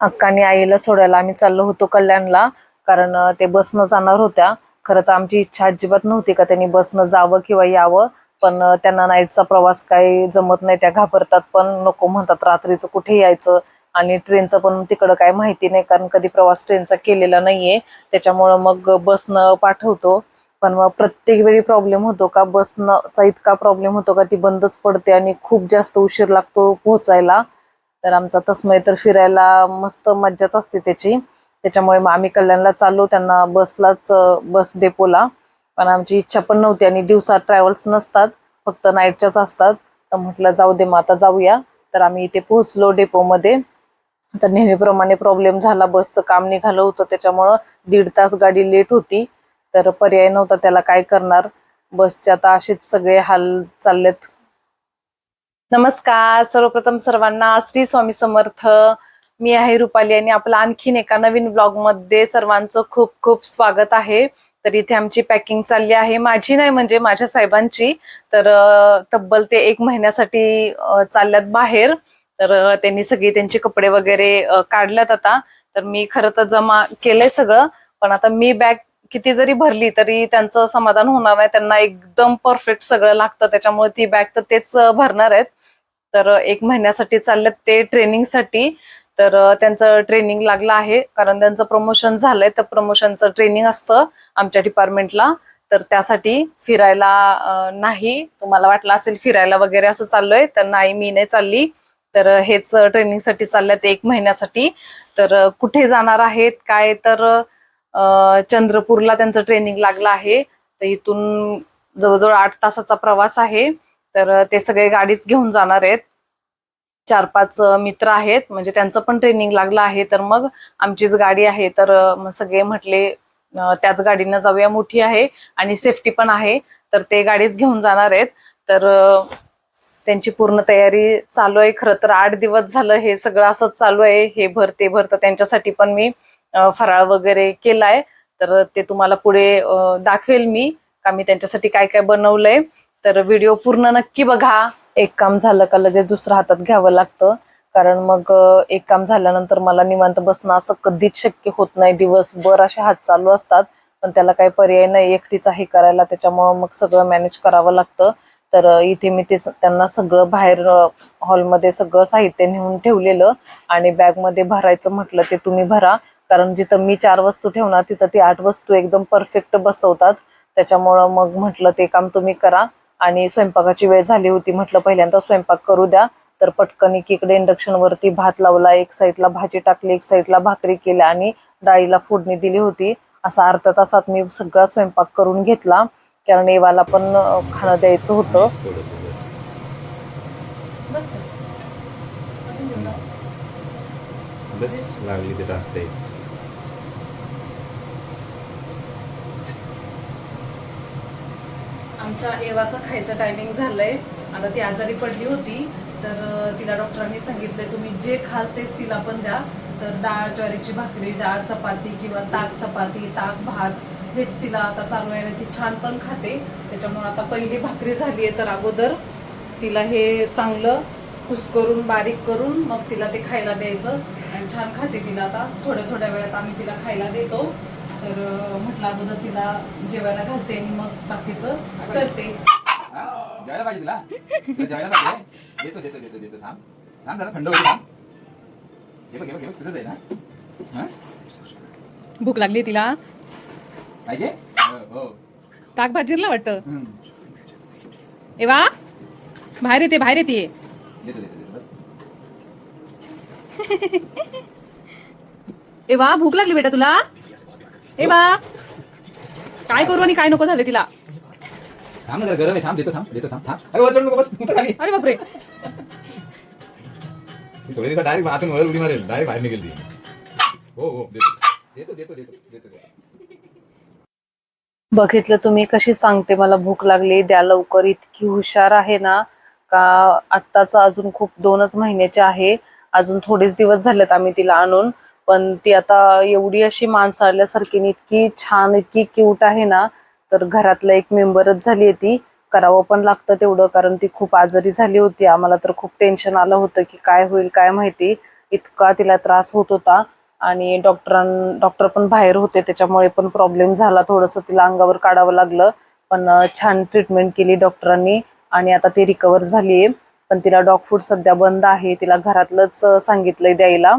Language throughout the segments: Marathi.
अक्काने आईला सोडायला आम्ही चाललो होतो कल्याणला कारण ते बसनं जाणार होत्या. खरं तर आमची इच्छा अजिबात नव्हती का त्यांनी बसनं जावं किंवा यावं पण त्यांना नाईटचा प्रवास काही जमत नाही त्या घाबरतात पण नको म्हणतात रात्रीचं कुठे यायचं आणि ट्रेनचं पण तिकडं काय माहिती नाही कारण कधी प्रवास ट्रेनचा केलेला नाहीये. त्याच्यामुळं मग बसनं पाठवतो. पण मग प्रत्येक वेळी प्रॉब्लेम होतो का बसनंचा इतका प्रॉब्लेम होतो का ती बंदच पडते आणि खूप जास्त उशीर लागतो पोहोचायला. तर आमचा तस्मय तर फिरायला मस्त मज्जाच असते त्याची. त्याच्यामुळे मग आम्ही कल्याणला चाललो त्यांना बसलाच बस डेपोला. पण आमची इच्छा पण नव्हती आणि दिवसात ट्रॅव्हल्स नसतात फक्त नाईटच्याच असतात. तर म्हटलं जाऊ दे मग आता जाऊया. तर आम्ही इथे पोहोचलो डेपोमध्ये. तर नेहमीप्रमाणे प्रॉब्लेम झाला बसचं काम निघालं होतं त्याच्यामुळं दीड तास गाडी लेट होती. तर पर्याय नव्हता त्याला काय करणार. बसचे आता असेच सगळे हाल चाललेत. नमस्कार. सर्वप्रथम सर्वांना श्री स्वामी समर्थ. मी आहे रुपाली आणि आपलं आणखीन एका नवीन ब्लॉगमध्ये सर्वांचं खूप खूप स्वागत आहे. तर इथे आमची पॅकिंग चालली आहे. माझी नाही म्हणजे माझ्या साहेबांची. तर तब्बल ते एक महिन्यासाठी चालल्यात बाहेर. तर त्यांनी सगळे त्यांचे कपडे वगैरे काढल्यात आता. तर मी खरं तर जमा केलंय सगळं. पण आता मी बॅग किती जरी भरली तरी त्यांचं समाधान होणार नाही. त्यांना एकदम परफेक्ट सगळं लागतं. त्याच्यामुळे ती बॅग तर तेच भरणार आहेत. तर एक महिन्यासाठी चाललेत ते ट्रेनिंगसाठी तर त्यांचं ट्रेनिंग लागलं आहे. कारण त्यांचं प्रमोशन झालंय. तर प्रमोशनचं ट्रेनिंग असतं आमच्या डिपार्टमेंटला तर त्यासाठी फिरायला नाही. तुम्हाला वाटलं असेल फिरायला वगैरे असं चाललोय तर नाही मी नाही चालली. तर हेच ट्रेनिंगसाठी चालल्यात एक महिन्यासाठी. तर कुठे जाणार आहेत काय? तर चंद्रपूरला त्यांचं ट्रेनिंग लागलं आहे. तर इथून जवळजवळ आठ तासाचा प्रवास आहे. तर ते सगळे गाडीच घेऊन जाणार आहेत. चार पाच मित्र आहेत. म्हणजे त्यांचं पण ट्रेनिंग लागलं आहे. तर मग आमचीच गाडी आहे. तर मग सगळे म्हटले त्याच गाडीनं जाऊया. मोठी आहे आणि सेफ्टी पण आहे. तर ते गाडीच घेऊन जाणार आहेत. तर त्यांची पूर्ण तयारी चालू आहे. खरं तर आठ दिवस झालं हे सगळं असंच चालू आहे. हे भर ते भर. तर त्यांच्यासाठी पण मी फराळ वगैरे केलाय. तर ते तुम्हाला पुढे दाखवेल मी का मी त्यांच्यासाठी काय काय बनवलंय. तर व्हिडिओ पूर्ण नक्की बघा. एक काम झालं का लगेच दुसरं हातात घ्यावं लागतं. कारण मग एक काम झाल्यानंतर मला निवांत बसणं असं कधीच शक्य होत नाही. दिवसभर असे हात चालू असतात पण त्याला काही पर्याय नाही. एकटीच हे करायला त्याच्यामुळं मग सगळं मॅनेज करावं लागतं. तर इथे मी ते त्यांना सगळं बाहेर हॉलमध्ये सगळं साहित्य नेऊन ठेवलेलं आणि बॅगमध्ये भरायचं म्हटलं ते तुम्ही भरा. कारण जिथं मी चार वस्तू ठेवणार तिथं ती आठ वस्तू एकदम परफेक्ट बसवतात. त्याच्यामुळं मग म्हटलं ते काम तुम्ही करा. आणि स्वयंपाकाची वेळ झाली होती म्हटलं पहिल्यांदा स्वयंपाक करू द्या. तर पटकन एकीकडे इंडक्शन वरती भात लावला एक साईडला भाजी टाकली एक साईडला भाकरी केल्या आणि डाळीला फोडणी दिली होती. असा अर्ध्या तासात मी सगळा स्वयंपाक करून घेतला. कारण एवाला पण खाणं द्यायचं होतं. बस लागली ते टाकते. आमच्या एवाचं खायचं टायमिंग झालंय. आता ती आजारी पडली होती तर तिला डॉक्टरांनी सांगितलं तुम्ही जे खाल तेच तिला पण द्या. तर डाळ ज्वारीची भाकरी डाळ चपाती किंवा ताक चपाती ताक भात हेच तिला आता चालू आहे ती छान पण खाते. त्याच्यामुळे आता पहिली भाकरी झाली आहे तर अगोदर तिला हे चांगलं कुस्करून बारीक करून मग तिला ते खायला द्यायचं. आणि छान खाते तिला आता. थोड्या थोड्या वेळात आम्ही तिला खायला देतो. तर म्हटलं अगोदर तिला जेवायला घालते आणि मग बाकीचं करते. जेवायला पाहिजे तुला? तुला जेवायला पाहिजे देतो देतो देतो देतो थांब. थांब जरा थंड होईल थांब. हे बघ हे बघ हे बघ. तुझंच आहे ना? हा? भूक लागली तिला. पाहिजे? हो, हो. ताक भाजीला वाटतं. हम्म. ए वा. बाहेर येते बाहेर येते. देतो देतो देतो बस. ए वा भूक लागली बेटा तुला. ए वा काय करू आणि काय नको झाले तिला? थांब ना जरा गरम आहे. थांब देतो थांब देतो थांब थांब. अरे वर चढू नको बस तू तर खाली. अरे बापरे. थोडी दिवसा डायरेक्ट आतून वर उडी मारेल. डायरेक्ट बाहेर निघेल ती. हो हो देतो देतो. देतो देतो देतो देतो. बघितलं तुम्ही कशी सांगते मला भूक लागली. द्या लवकर इतकी हुशार आहे ना. का आत्ताच अजून खूप दोनच महिन्याचे आहे. अजून थोडेच दिवस झालेत आम्ही तिला आणून. पण ती आता एवढी अशी माणसं आल्यासारखी इतकी छान इतकी क्यूट आहे ना तर घरातला एक मेंबरच झाली आहे ती. करावं पण लागतं तेवढं कारण ती खूप आजारी झाली होती. आम्हाला तर खूप टेन्शन आलं होतं की काय होईल काय माहिती. इतका तिला त्रास होत होता. आणि डॉक्टरां डॉक्टर पण बाहेर होते त्याच्यामुळे पण प्रॉब्लेम झाला. थोडंसं तिला अंगावर काढावं लागलं. पण छान ट्रीटमेंट केली डॉक्टरांनी आणि आता ती रिकवर झाली आहे पण तिला डॉग फूड सध्या बंद आहे. तिला घरातलंच सांगितलंय द्यायला.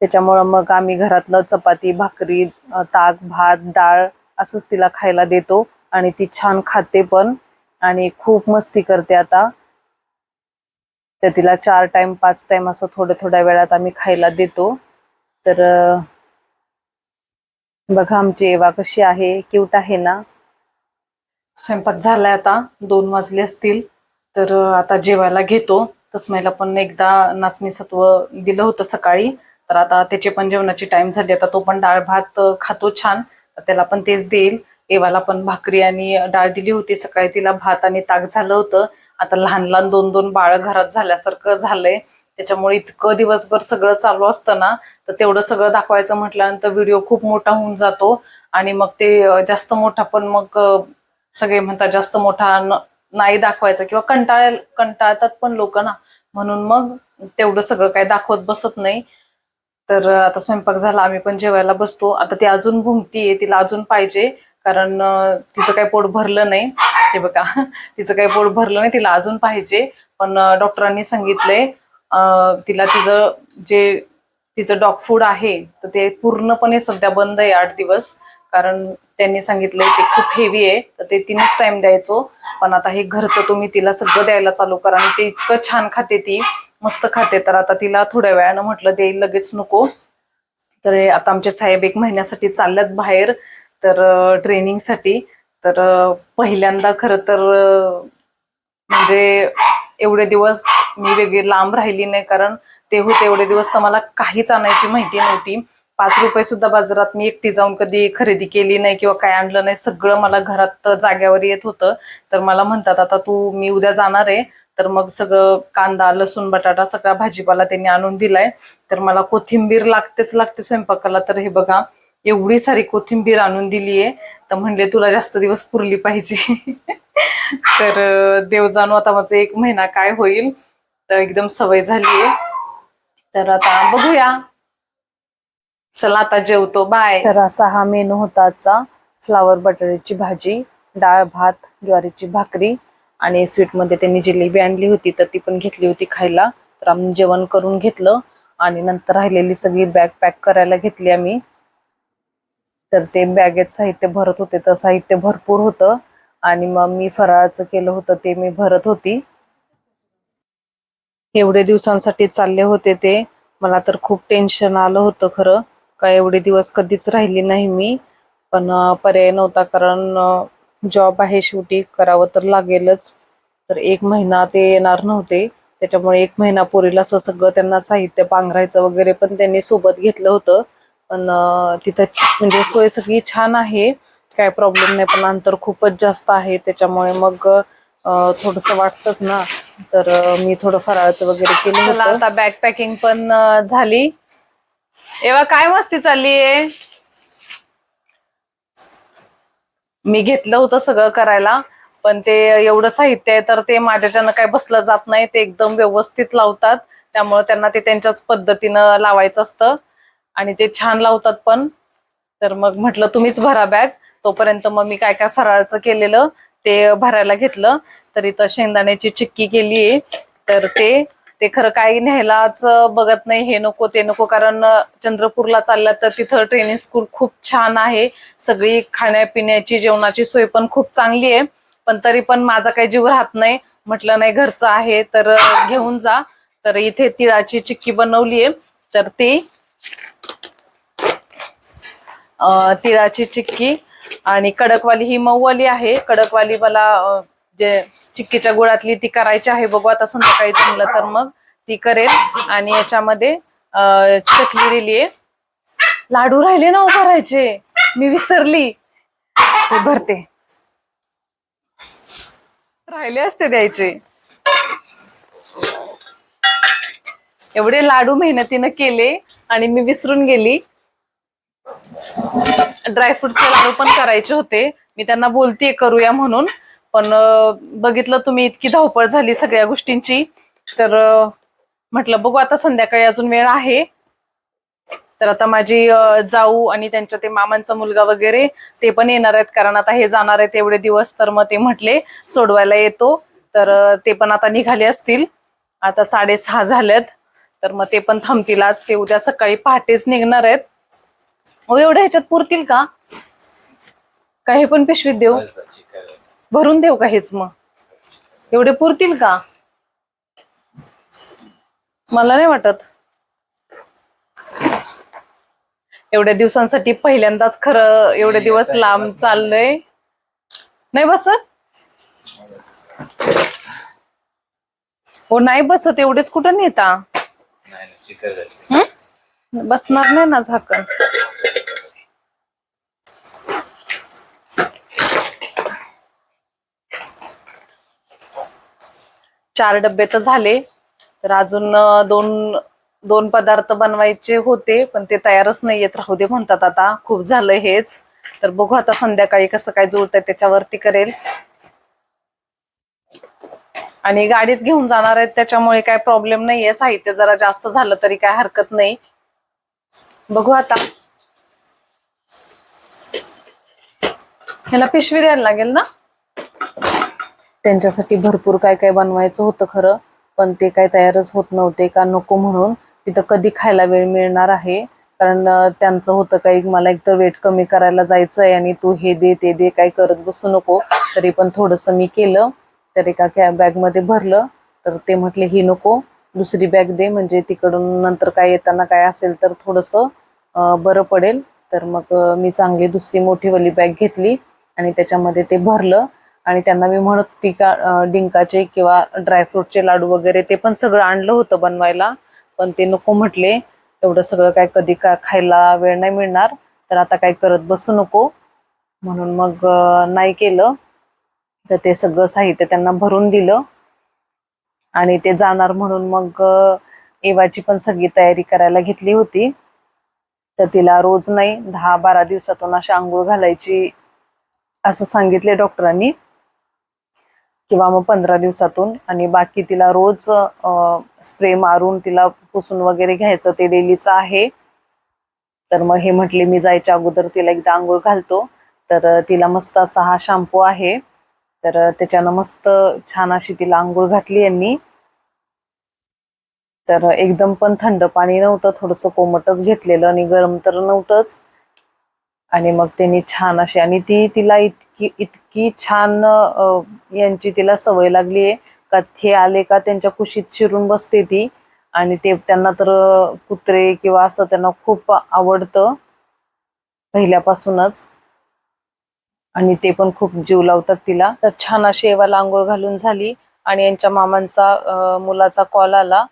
त्याच्यामुळं मग आम्ही घरातलं चपाती भाकरी ताक भात डाळ असंच तिला खायला देतो. आणि ती छान खाते पण आणि खूप मस्ती करते आता. तर तिला चार टाइम पाच टाइम असं थोड्या थोड्या वेळात आम्ही खायला देतो. तर बघा आमची एवा कशी आहे क्यूट आहे ना? स्वयंपाक झालाय आता दोन वाजले असतील. तर आता जेवायला घेतो. तस्माईला पण एकदा नाचणी सत्व दिलं होतं सकाळी. तर आता त्याचे पण जेवणाची टाइम झाली आता तो पण डाळ भात खातो छान. त्याला पण तेच देईल. एवाला पण भाकरी आणि डाळ दिली होती. सकाळी तिला भात आणि ताक झालं होतं. आता लहान लहान दोन दोन बाळ घरात झाल्यासारखं झालंय. त्याच्यामुळे इतकं दिवसभर सगळं चालू असतं ना तर तेवढं सगळं दाखवायचं म्हटल्यानंतर व्हिडिओ खूप मोठा होऊन जातो. आणि मग ते जास्त मोठा पण मग सगळे म्हणतात जास्त मोठा नाही दाखवायचा किंवा कंटाळ कंटाळतात पण लोक ना. म्हणून मग तेवढं सगळं काही दाखवत बसत नाही. तर आता स्वयंपाक झाला आम्ही पण जेवायला बसतो. आता ती अजून भुंकतीये तिला अजून पाहिजे. कारण तिचं काही पोट भरलं नाही. ते बघा तिचं काही पोट भरलं नाही तिला अजून पाहिजे. पण डॉक्टरांनी सांगितलंय तिला तिचं जे तिचं डॉग फूड आहे तर ते पूर्णपणे सध्या बंद आहे आठ दिवस. कारण त्यांनी सांगितलंय ते खूप हेवी आहे. तर ते तीनच टाइम द्यायचो. पण आता हे घरचं तुम्ही तिला सगळं द्यायला चालू करा आणि ते इतकं छान खाते ती. मस्त खाते. तर आता तिला थोड्या वेळानं म्हटलं देईल लगेच नको. तर आता आमचे साहेब एक महिन्यासाठी चालल्यात बाहेर तर ट्रेनिंगसाठी. तर पहिल्यांदा खरं तर म्हणजे एवढे दिवस मी वेगळी लांब राहिली नाही कारण ते होते एवढे दिवस तर मला काहीच आणायची माहिती नव्हती. पाच रुपये सुद्धा बाजारात मी एकटी जाऊन कधी खरेदी केली नाही किंवा काय आणलं नाही. सगळं मला घरात जाग्यावर येत होतं. तर मला म्हणतात आता तू मी उद्या जाणार आहे. तर मग सगळं कांदा लसूण बटाटा सगळा भाजीपाला त्यांनी आणून दिलाय. तर मला कोथिंबीर लागतेच लागते स्वयंपाकाला. तर हे बघा एवढी सारी कोथिंबीर आणून दिलीये. तर म्हणले तुला जास्त दिवस पुरली पाहिजे. तर देव जाणू आता माझं एक महिना काय होईल. तर एकदम सवय झालीये. तर आता बघूया. चला आता जेवतो. बाय. तर असा हा मेनू होता आजचा. फ्लावर बटाट्याची भाजी डाळ भात ज्वारीची भाकरी. आणि स्वीटमध्ये त्यांनी जिलेबी आणली होती तर ती पण घेतली होती खायला. तर आम्ही जेवण करून घेतलं आणि नंतर राहिलेली सगळी बॅग पॅक करायला घेतली आम्ही. तर ते बॅगेत साहित्य भरत होते तर साहित्य भरपूर होतं. आणि मग मी फराळाचं केलं होतं ते मी भरत होती. एवढे दिवसांसाठी चालले होते ते. मला तर खूप टेन्शन आलं होतं खरं. का एवढे दिवस कधीच राहिली नाही मी. पण पर्याय नव्हता कारण जॉब आहे शेवटी करावं तर लागेलच. तर एक महिना ते येणार नव्हते. त्याच्यामुळे एक महिना पोरीला असं सगळं त्यांना साहित्य पांघरायचं वगैरे पण त्यांनी सोबत घेतलं होतं. पण तिथं म्हणजे सोय सगळी छान आहे. काय प्रॉब्लेम नाही पण अंतर खूपच जास्त आहे. त्याच्यामुळे मग थोडस वाटतच ना. तर मी थोडं फराळाचं वगैरे केलं आता बॅग पॅकिंग पण झाली. एव्हा काय मस्ती चालली आहे मी घेतलं होतं सगळं करायला पण ते एवढं साहित्य आहे तर ते माझ्याच्यानं काय बसलं जात नाही ते एकदम व्यवस्थित लावतात. त्यामुळे त्यांना ते त्यांच्याच पद्धतीनं लावायचं असतं. आणि ते छान लावतात पण. तर मग म्हटलं तुम्हीच भरा बॅग. तोपर्यंत मग मी काय काय फराळचं केलेलं ते भरायला घेतलं. तर इथं शेंगदाण्याची चिक्की केली आहे तर ते ते खरं काही न्यायलाच बघत नाही हे नको ते नको कारण चंद्रपूरला चाललं तर तिथं ट्रेनिंग स्कूल खूप छान आहे. सगळी खाण्यापिण्याची जेवणाची सोय पण खूप चांगली आहे. पण तरी पण माझा काही जीव राहत नाही. म्हटलं नाही घरचं आहे तर घेऊन जा. तर इथे तिळाची चिक्की बनवली आहे. तर ती तिळाची चिक्की आणि कडकवाली ही मऊवाली आहे. कडकवाली मला जे चिक्कीच्या गुळातली ती करायची आहे बघू आता संध्याकाळी जमलं तर मग ती करेल. आणि याच्यामध्ये चकली दिली लाडू राहिले ना हो उभारायचे करायचे मी विसरली. ते भरते. राहिले असते द्यायचे. एवढे लाडू मेहनतीनं केले आणि मी विसरून गेली. ड्रायफ्रूटचे लाडू पण करायचे होते. मी त्यांना बोलतेय करूया म्हणून. पण बघितलं तुम्ही इतकी धावपळ झाली सगळ्या गोष्टींची तर म्हटलं बघू आता संध्याकाळी अजून वेळ आहे. तर आता माझी जाऊ आणि त्यांच्या ते मामांचा मुलगा वगैरे ते पण येणार आहेत कारण आता हे जाणार आहेत एवढे दिवस तर मग ते म्हटले सोडवायला येतो. तर ते पण आता निघाले असतील. आता साडेसहा झालेत. तर मग ते पण थांबतील आज. ते उद्या सकाळी पहाटेच निघणार आहेत. हो एवढ्या ह्याच्यात पुरतील का? काही पण पिशवीत देऊ. भरून देऊ का हेच मग? एवढे पुरतील का? मला नाही वाटत. एवढ्या दिवसांसाठी पहिल्यांदाच खरं एवढे दिवस लांब चाललंय. नाही बसत? हो नाही बसत एवढेच कुठं नेता? बसणार नाही ना झाकण. चार डबे तर झाले. तर अजून दोन दोन पदार्थ बनवायचे होते पण ते तयारच नाही येत राहू दे म्हणतात आता. खूप झालं हेच. तर बघू आता संध्याकाळी कसं काय जुळतंय त्याच्यावरती करेल. आणि गाडीच घेऊन जाणार आहेत त्याच्यामुळे काय प्रॉब्लेम नाहीये. साहित्य जरा जास्त झालं तरी काय हरकत नाही. बघू आता. ह्याला पिशवी द्यायला लागेल ना? त्यांच्यासाठी भरपूर काय काय बनवायचं होतं खरं पण ते काय तयारच होत नव्हते का नको म्हणून तिथं कधी खायला वेळ मिळणार आहे. कारण त्यांचं होतं काही मला एकतर वेट कमी करायला जायचं आहे आणि तू हे दे ते दे काय करत बसू नको. तरी पण थोडंसं मी केलं तर एका कॅ बॅगमध्ये भरलं तर ते म्हटले ही नको दुसरी बॅग दे. म्हणजे तिकडून नंतर काय येताना काय असेल तर थोडंसं बरं पडेल. तर मग मी चांगली दुसरी मोठीवाली बॅग घेतली आणि त्याच्यामध्ये ते भरलं. आणि त्यांना मी म्हणत होती का डिंकाचे किंवा ड्रायफ्रूटचे लाडू वगैरे ते पण सगळं आणलं होतं बनवायला. पण ते नको म्हटले. एवढं सगळं काय कधी का खायला वेळ नाही मिळणार. तर आता काय करत बसू नको. म्हणून मग नाही केलं. तर ते सगळं साहित्य त्यांना भरून दिलं. आणि ते जाणार म्हणून मग एवाची पण सगळी तयारी करायला घेतली होती. तर तिला रोज नाही दहा बारा दिवसातून अशी आंघोळ घालायची असं सांगितले डॉक्टरांनी. किंवा मग पंधरा दिवसातून आणि बाकी तिला रोज स्प्रे मारून तिला पुसून वगैरे घ्यायचं ते डेलीचं आहे. तर मग हे म्हटले मी जायच्या अगोदर तिला एकदा आंघोळ घालतो. तर तिला मस्त असा हा शॅम्पू आहे. तर त्याच्यानं मस्त छान अशी तिला आंघोळ घातली यांनी. तर एकदम पण थंड पाणी नव्हतं थोडंसं कोमटच घेतलेलं आणि गरम तर नव्हतंच. आणि मग त्यांनी छान अशी आणि ती तिला इतकी इतकी छान यांची तिला सवय लागली आहे. का हे आले का त्यांच्या कुशीत शिरून बसते ती. आणि ते त्यांना तर कुत्रे किंवा असं त्यांना खूप आवडतं पहिल्यापासूनच. आणि ते पण खूप जीव लावतात तिला. तर छान अशी एवाला आंघोळ घालून झाली. आणि यांच्या मामांचा मुलाचा कॉल आला.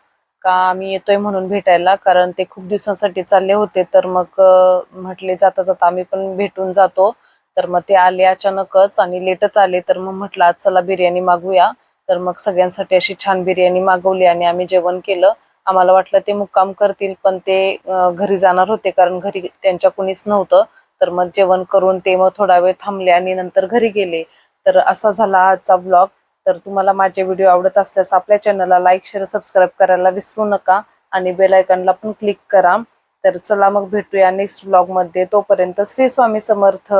का आम्ही येतोय म्हणून भेटायला? कारण ते खूप दिवसांसाठी चालले होते तर मग म्हटले जाता जाता आम्ही पण भेटून जातो. तर मग ते आले अचानकच आणि लेटच आले तर मग म्हटलं आज चला बिर्याणी मागूया. तर मग सगळ्यांसाठी अशी छान बिर्याणी मागवली आणि आम्ही जेवण केलं. आम्हाला वाटलं ते मुक्काम करतील पण ते घरी जाणार होते कारण घरी त्यांच्या कुणीच नव्हतं. तर मग जेवण करून ते मग थोडा वेळ थांबले आणि नंतर घरी गेले. तर असा झाला आजचा ब्लॉग तर तुम्हाला माझे व्हिडिओ आवडत असल्यास आपल्या चॅनलला लाईक शेअर सबस्क्राईब करायला विसरू नका. आणि बेलायकनला पण क्लिक करा. तर चला मग भेटूया नेक्स्ट ब्लॉगमध्ये तोपर्यंत श्री स्वामी समर्थ.